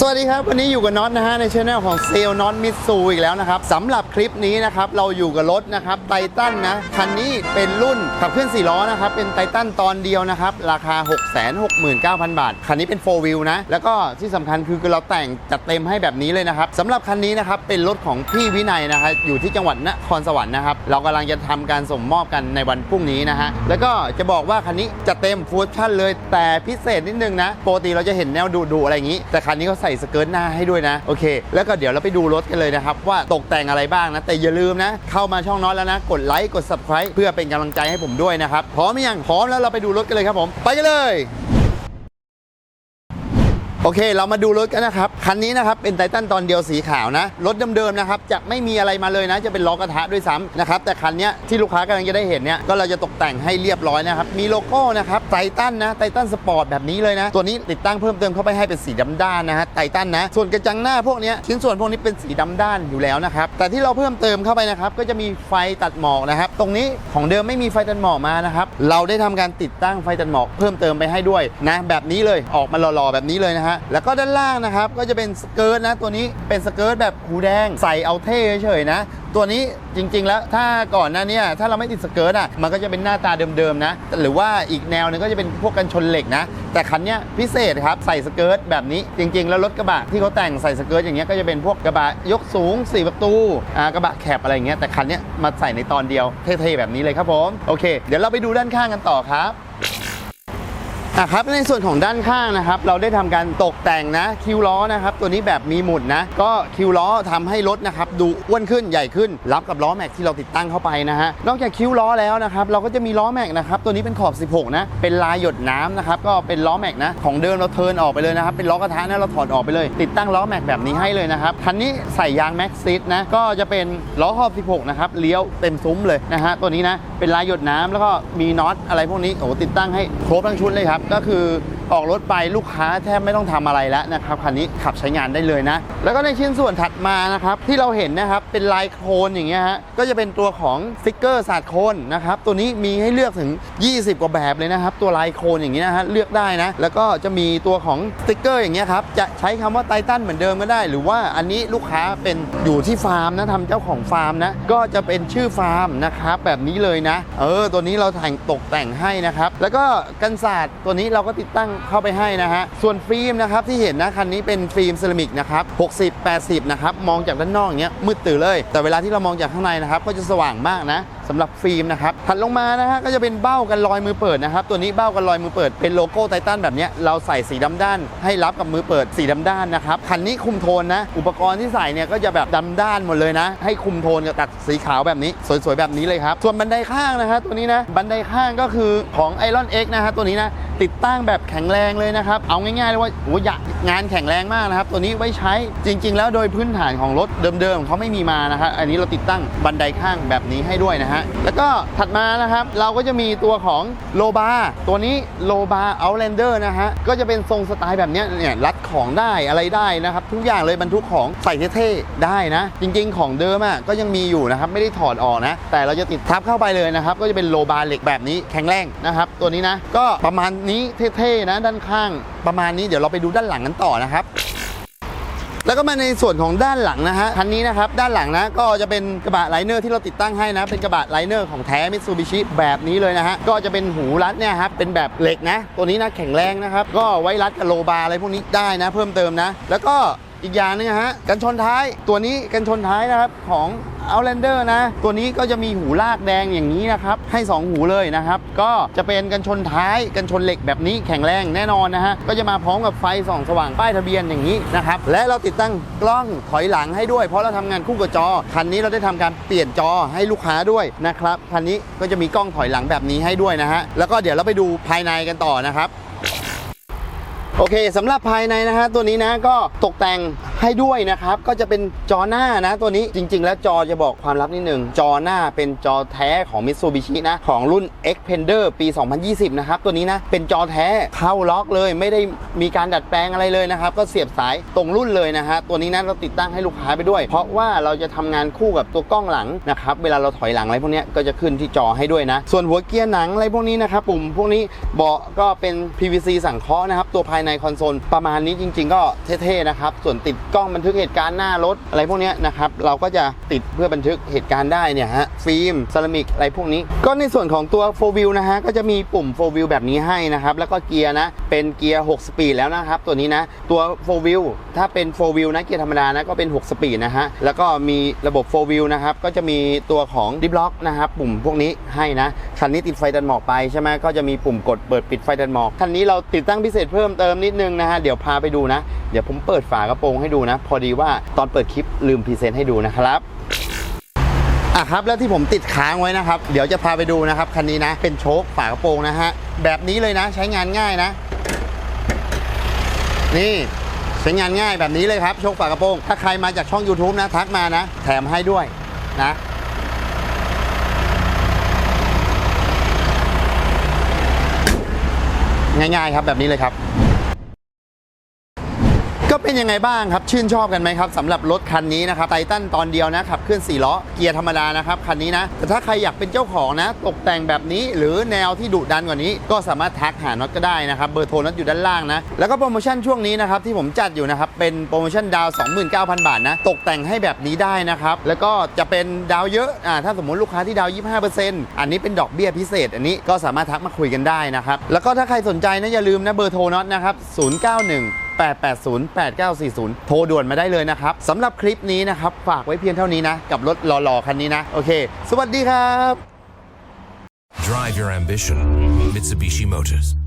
สวัสดีครับ วันนี้อยู่กับน็อตนะฮะในช่องของเซลน็อตมิตซูอีกแล้วนะครับสำหรับคลิปนี้นะครับเราอยู่กับรถนะครับไททันนะคันนี้เป็นรุ่นขับเคลื่อน4ล้อนะครับเป็นไททันตอนเดียวนะครับราคา 669,000 บาท คันนี้เป็น4 wheel นะแล้วก็ที่สำคัญคือเราแต่งจัดเต็มให้แบบนี้เลยนะครับสำหรับคันนี้นะครับเป็นรถของพี่วินัยนะครับอยู่ที่จังหวัดนครสวรรค์นะครับเรากำลังจะทำการส่งมอบกันในวันพรุ่งนี้นะฮะแล้วก็จะบอกว่าคันนี้จะเต็มฟูชั่นเลยแต่พิเศษนิดนึงนะปกติเราจะเห็นแนวดุๆอะไรอย่างนี้ แต่คันนี้เขาใส่สเกิร์ตหน้าให้ด้วยนะโอเค แล้วก็เดี๋ยวเราไปดูรถกันเลยนะครับ ว่าตกแต่งอะไรบ้างนะ แต่อย่าลืมนะ เข้ามาช่องน้อยแล้วนะ กดไลค์กด subscribe เพื่อเป็นกำลังใจให้ผมด้วยนะครับพร้อมยังพร้อมแล้วเราไปดูรถกันเลยครับผม ไปกันเลย โอเค เรามาดูรถกันนะครับ คันนี้นะครับ เป็นไททันตอนเดียวสีขาวนะ รถเดิมๆนะครับ จะไม่มีอะไรมาเลยนะ จะเป็นล้อกระทะด้วยซ้ำนะครับ แต่คันนี้ที่ลูกค้ากำลังจะได้เห็นเนี่ย ก็เราจะตกแต่งให้เรียบร้อยนะครับ มีโลโก้นะครับ ไททันนะ ไททันสปอร์ตแบบนี้เลยนะ ตัวนี้ติดตั้งเพิ่มเติมเข้าไปให้เป็นสีดำด้านนะฮะ ไททันนะ ส่วนกระจังหน้าพวกนี้ชิ้นส่วนพวกนี้เป็นสีดำด้านอยู่แล้วนะครับ แต่ที่เราเพิ่มเติมเข้าไปนะครับ ก็จะมีไฟตัดหมอกนะครับ ตรงนี้ของเดิมไม่มีไฟตัดหมอกมานะครับ เราได้ทำการติดตั้งไฟตัดหมอกเพิ่มเติมไปให้ด้วยนะแบบนี้เลยออกมาหล่อๆแบบนี้เลยนะฮะแล้วก็ด้านล่างนะครับก็จะเป็นสเกิร์ตนะตัวนี้เป็นสเกิร์ตแบบหูแดงใส่เอาเท่เฉยๆนะ ตัวนี้จริง ๆ แล้วถ้าก่อนหน้านี้ถ้าเราไม่ติดสเกิร์ตอะมันก็จะเป็นหน้าตาเดิมๆนะหรือว่าอีกแนวหนึงก็จะเป็นพวกกันชนเหล็กนะ แต่คันนี้พิเศษครับใส่สเกิร์ตแบบนี้จริง ๆ แล้วรถกระบะที่เขาแต่งใส่สเกิร์ตอย่างเงี้ยก็จะเป็นพวกกระบะยกสูง4ประตูอ่ากระบะแคบอะไรเงี้ยแต่คันนี้มาใส่ในตอนเดียวเท่ๆแบบนี้เลยครับผมโอเค เดี๋ยวเราไปดูด้านข้างกันต่อครับ อะครับในส่วนของด้านข้างนะครับ เราได้ทำการตกแต่งนะ คิวล้อนะครับ ตัวนี้แบบมีหมุดนะ ก็คิวล้อทำให้รถนะครับ ดูอ้วนขึ้นใหญ่ขึ้น รับกับล้อแม็กที่เราติดตั้งเข้าไปนะฮะนอกจากคิวล้อแล้วนะครับ เราก็จะมีล้อแม็กนะครับ ตัวนี้เป็นขอบ 16 นะ เป็นลายหยดน้ำนะครับ ก็เป็นล้อแม็กนะ ของเดิมเราเทิร์นออกไปเลยนะครับ เป็นล้อกระทะนะเราถอดออกไปเลย ติดตั้งล้อแม็กแบบนี้ให้เลยนะครับคันนี้ใส่ยางแม็กซิสนะ ก็จะเป็นล้อขอบ 16 นะครับเลี้ยวเต็มซุ้มเลยนะฮะตัวนี้นะเป็นลายหยดน้ำแล้วก็มีน็อตอะไรพวกนี้โอ้ติดตั้งให้ครบทั้งชุดเลยครับก็คือออกรถไปลูกค้าแทบไม่ต้องทำอะไรแล้วนะครับคันนี้ขับใช้งานได้เลยนะ แล้วก็ในชิ้นส่วนถัดมานะครับที่เราเห็นนะครับเป็นลายโครนอย่างเงี้ยฮะก็จะเป็นตัวของสติกเกอร์ศาสตร์โคนนะครับตัวนี้มีให้เลือกถึง 20 กว่าแบบเลยนะครับตัวลายโครนอย่างเงี้ยนะฮะเลือกได้นะ แล้วก็จะมีตัวของสติกเกอร์อย่างเงี้ยครับจะใช้คำว่าไททันเหมือนเดิมก็ได้ หรือว่าอันนี้ลูกค้าเป็นอยู่ที่ฟาร์มนะทำเจ้าของฟาร์มนะก็จะเป็นชื่อฟาร์มนะครับแบบนี้เลยนะ เออตัวนี้เราแต่งตกแต่งให้นะครับแล้วก็กันศาสตร์ตัวนี้เราก็ติดตั้งเข้าไปให้นะฮะ ส่วนฟิล์มนะครับที่เห็นนะคันนี้เป็นฟิล์มเซรามิกนะครับ60 80 นะครับ มองจากด้านนอกอย่างเงี้ยมืดตื่อเลย แต่เวลาที่เรามองจากข้างในนะครับก็จะสว่างมากนะสำหรับฟิล์มนะครับถัดลงมานะฮะก็จะเป็นเบ้ากันรอยมือเปิดนะครับตัวนี้เบ้ากันรอยมือเปิดเป็นโลโก้ไททันแบบเนี้ยเราใส่สีดำด้าน ให้รับกับมือเปิดสีดำด้านนะครับคันนี้คุมโทนนะ อุปกรณ์ที่ใส่เนี่ยก็จะแบบดำด้านหมดเลยนะ ให้คุมโทนกับตัดสีขาวแบบนี้ สวยๆแบบนี้เลยครับส่วนบันไดข้างนะฮะตัวนี้นะบันไดข้างก็คือของ Iron X นะฮะตัวนี้นะติดตั้งแบบแข็งแรงเลยนะครับ เอาง่ายๆเลยว่าโอ้ยงานแข็งแรงมากนะครับ ตัวนี้ไว้ใช้จริง ๆ แล้วโดยพื้นฐานของรถเดิมๆเขาไม่มีมานะครับอันนี้เราติดตั้งบันไดข้างแบบนี้ให้ด้วยนะฮะแล้วก็ถัดมานะครับ เราก็จะมีตัวของโลบาตัวนี้โลบาเอาแลนเดอร์นะฮะ ก็จะเป็นทรงสไตล์แบบเนี้ยเนี่ยรัดของได้อะไรได้นะครับ ทุกอย่างเลยบรรทุกของใส่เท่ๆได้นะ จริงๆของเดิมอะก็ยังมีอยู่นะครับ ไม่ได้ถอดออกนะ แต่เราจะติดทับเข้าไปเลยนะครับ ก็จะเป็นโลบาเหล็กแบบนี้แข็งแรงนะครับ ตัวนี้นะ ก็ประมาณนี้เท่ๆนะด้านข้าง ประมาณนี้เดี๋ยวเราไปดูด้านหลังกันต่อนะครับ แล้วก็มาในส่วนของด้านหลังนะฮะคันนี้นะครับด้านหลังนะก็จะเป็นกระบะไลเนอร์ที่เราติดตั้งให้นะเป็นกระบะไลเนอร์ของแท้มิตซูบิชิแบบนี้เลยนะฮะก็จะเป็นหูรัดเนี่ยครับเป็นแบบเหล็กนะ ตัวนี้นะแข็งแรงนะครับก็ไว้รัดกับโลบาร์อะไรพวกนี้ได้นะ เพิ่มเติมนะ แล้วก็ อีกอย่างหนึงฮะกันชนท้ายตัวนี้กันชนท้ายนะครับของ Outlander นะ ตัวนี้ก็จะมีหูลากแดงอย่างนี้นะครับ ให้ 2 หูเลยนะครับ ก็จะเป็นกันชนท้ายกันชนเหล็กแบบนี้แข็งแรงแน่นอนนะฮะ ก็จะมาพร้อมกับไฟส่องสว่างป้ายทะเบียนอย่างนี้นะครับ และเราติดตั้งกล้องถอยหลังให้ด้วย เพราะเราทำงานคู่กับจอ คันนี้เราได้ทำการเปลี่ยนจอให้ลูกค้าด้วยนะครับ คันนี้ก็จะมีกล้องถอยหลังแบบนี้ให้ด้วยนะฮะ แล้วก็เดี๋ยวเราไปดูภายในกันต่อนะครับ โอเคสำหรับภายในนะฮะตัวนี้นะก็ตกแต่ง ให้ด้วยนะครับ ก็จะเป็นจอหน้านะตัวนี้จริง ๆ แล้วจอจะบอกความลับนิดนึง จอหน้าเป็นจอแท้ของ Mitsubishi นะ ของรุ่น Xpander ปี 2020 นะครับ ตัวนี้นะ เป็นจอแท้เข้าล็อกเลย ไม่ได้มีการดัดแปลงอะไรเลยนะครับ ก็เสียบสายตรงรุ่นเลยนะฮะตัวนี้นะเราติดตั้งให้ลูกค้าไปด้วย เพราะว่าเราจะทำงานคู่กับตัวกล้องหลังนะครับเวลาเราถอยหลังอะไรพวกนี้ก็จะขึ้นที่จอให้ด้วยนะ ส่วนหัวเกียร์หนังอะไรพวกนี้นะครับปุ่มพวกนี้เบาะก็เป็น PVC สังเคราะห์นะครับตัวภายในคอนโซลประมาณนี้จริง ๆ ก็เท่ๆนะครับส่วนติดกล้องบันทึกเหตุการณ์หน้ารถอะไรพวกนี้นะครับเราก็จะติดเพื่อบันทึกเหตุการณ์ได้เนี่ยฮะฟิล์มเซรามิกอะไรพวกนี้ ก็ในส่วนของตัว4 wheel นะฮะก็จะมีปุ่ม4 wheel แบบนี้ให้นะครับแล้วก็เกียร์นะเป็นเกียร์6สปีดแล้วนะครับตัวนี้นะตัว4 wheel ถ้าเป็น4 wheel นะเกียร์ธรรมดานะก็เป็น 6 สปีดนะฮะแล้วก็มีระบบ4 wheel นะครับก็จะมีตัวของดิฟล็อกนะครับปุ่มพวกนี้ให้นะคันนี้ติดไฟดันหมอกไปใช่ไหมก็จะมีปุ่มกดเปิดปิดไฟดันหมอกคันนี้เราติดตั้งพิเศษเพิ่มเติมนิดนึงนะฮะเดี๋ยวพาไปดูนะ เดี๋ยวผมเปิดฝากระโปรงให้ดูนะ พอดีว่าตอนเปิดคลิปลืมพรีเซนต์ให้ดูนะครับอะครับแล้วที่ผมติดค้างไว้นะครับ เดี๋ยวจะพาไปดูนะครับคันนี้นะเป็นโชคฝากระโปรงนะฮะแบบนี้เลยนะใช้งานง่ายนะ นี่ใช้งานง่ายแบบนี้เลยครับโชคฝากระโปรงถ้าใครมาจากช่อง YouTube นะทักมานะ แถมให้ด้วยนะง่ายๆครับแบบนี้เลยครับ เป็นยังไงบ้างครับ ชื่นชอบกันไหมครับสำหรับรถคันนี้นะครับไททันตอนเดียวนะขับเคลื่อน4ล้อเกียร์ธรรมดานะครับคันนี้นะแต่ถ้าใครอยากเป็นเจ้าของนะ ตกแต่งแบบนี้หรือแนวที่ดุดันกว่านี้ ก็สามารถทักหาน็อตก็ได้นะครับเบอร์โทรน็อตอยู่ด้านล่างนะแล้วก็โปรโมชั่นช่วงนี้นะครับที่ผมจัดอยู่นะครับเป็นโปรโมชั่นดาว 29,000 บาทนะตกแต่งให้แบบนี้ได้นะครับแล้วก็จะเป็นดาวเยอะอ่าถ้าสมมติลูกค้าที่ดาว 25%อันนี้เป็นดอกเบี้ยพิเศษ อันนี้ก็สามารถทักมาคุยกันได้นะครับแล้วก็ถ้าใครสนใจนะอย่าลืมนะเบอร์โทรน็อตนะครับ091 880 8940 โทรด่วนมาได้เลยนะครับสำหรับคลิปนี้นะครับฝากไว้เพียงเท่านี้นะ กับรถหล่อๆคันนี้นะ โอเค สวัสดีครับ Drive your ambition. Mitsubishi Motors.